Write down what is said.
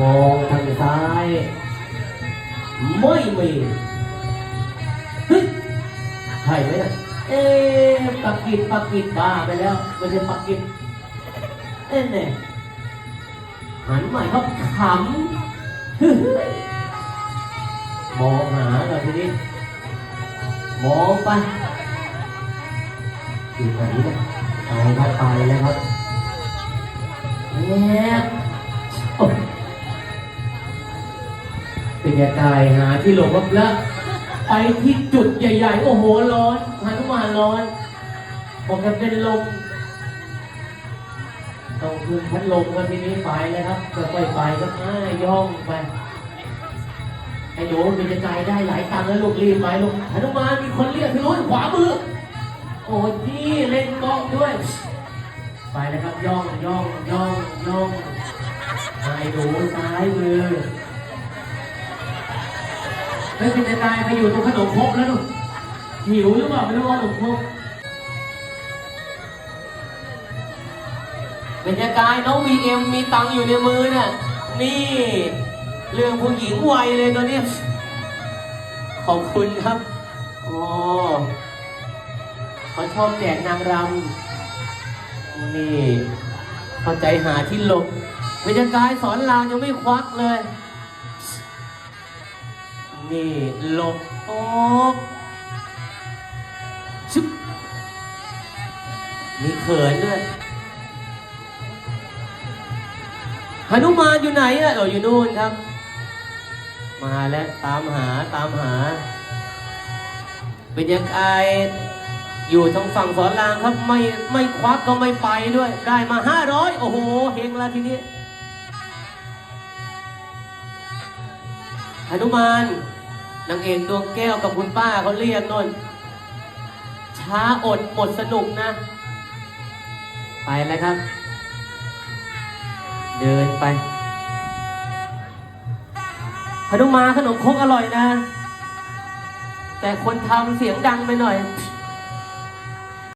มองทางซ้าย ไม่มีเฮ้ยใช่ไหมเนะเอ๊ะปักกิดปักกิดบ้าไปแล้วไม่ใช่ปักกิดเอ๊ะเนี่ยหันใหม่เขาขำมองหาเราทีนี้มองไปอยู่ไหนเนี่ยไปครับไปแล้วครับเนี่ย เป็นยากายหาที่หลบรับแล้วไปที่จุดใหญ่ๆ โอ้โหร้อนหนุมานร้อนผมจะเป็นลมต้องคืนพัดลมกันทีนี้ไปแล้วครับค่อยๆไปก็อ้ายย่องไปไอ้หนูมีจะไกลได้หลายตังค์แล้วลูกรีบไปลูกหนุมานมีคนเรียกที่นู้นขวามือโอ้ยพี่เล่นกล้องด้วย ไปแล้วครับย่องย่องย่องย่องไอ้หนูซ้ายมือ ไม่เป็นจะตายไปอยู่ตรงขนมครกแล้วลูกหิวหรือเปล่าไม่รู้ว่าขนมครกเป็นจะกายน้องวีเอ็มมีตังค์อยู่ในมือน่ะนี่ เรื่องผู้หญิงวัยเลยตอนนี้ขอบคุณครับอ๋อเขาชอบแจกนางรำนี่เข้าใจหาที่หลบวิจกายสอนรามยังไม่ควักเลย นี่หลบโอ๊บชึบมีเขินด้วยหนุมานอยู่ไหนอะเราอยู่นู่นครับ มาแล้วตามหาตามหา เป็นยังไงอยู่ทางฝั่งสอนรามครับ ไม่ไม่ควักก็ไม่ไปด้วย ได้มาห้าร้อยโอ้โหเฮงละทีนี้ นุมานนางเอกดวงแก้วกับคุณป้าเขาเรียกนนช้าอดหมดสนุกนะ ไปแล้วครับ เดินไปขนมมาขนมคกอร่อยนะ แต่คนทำเสียงดังไปหน่อย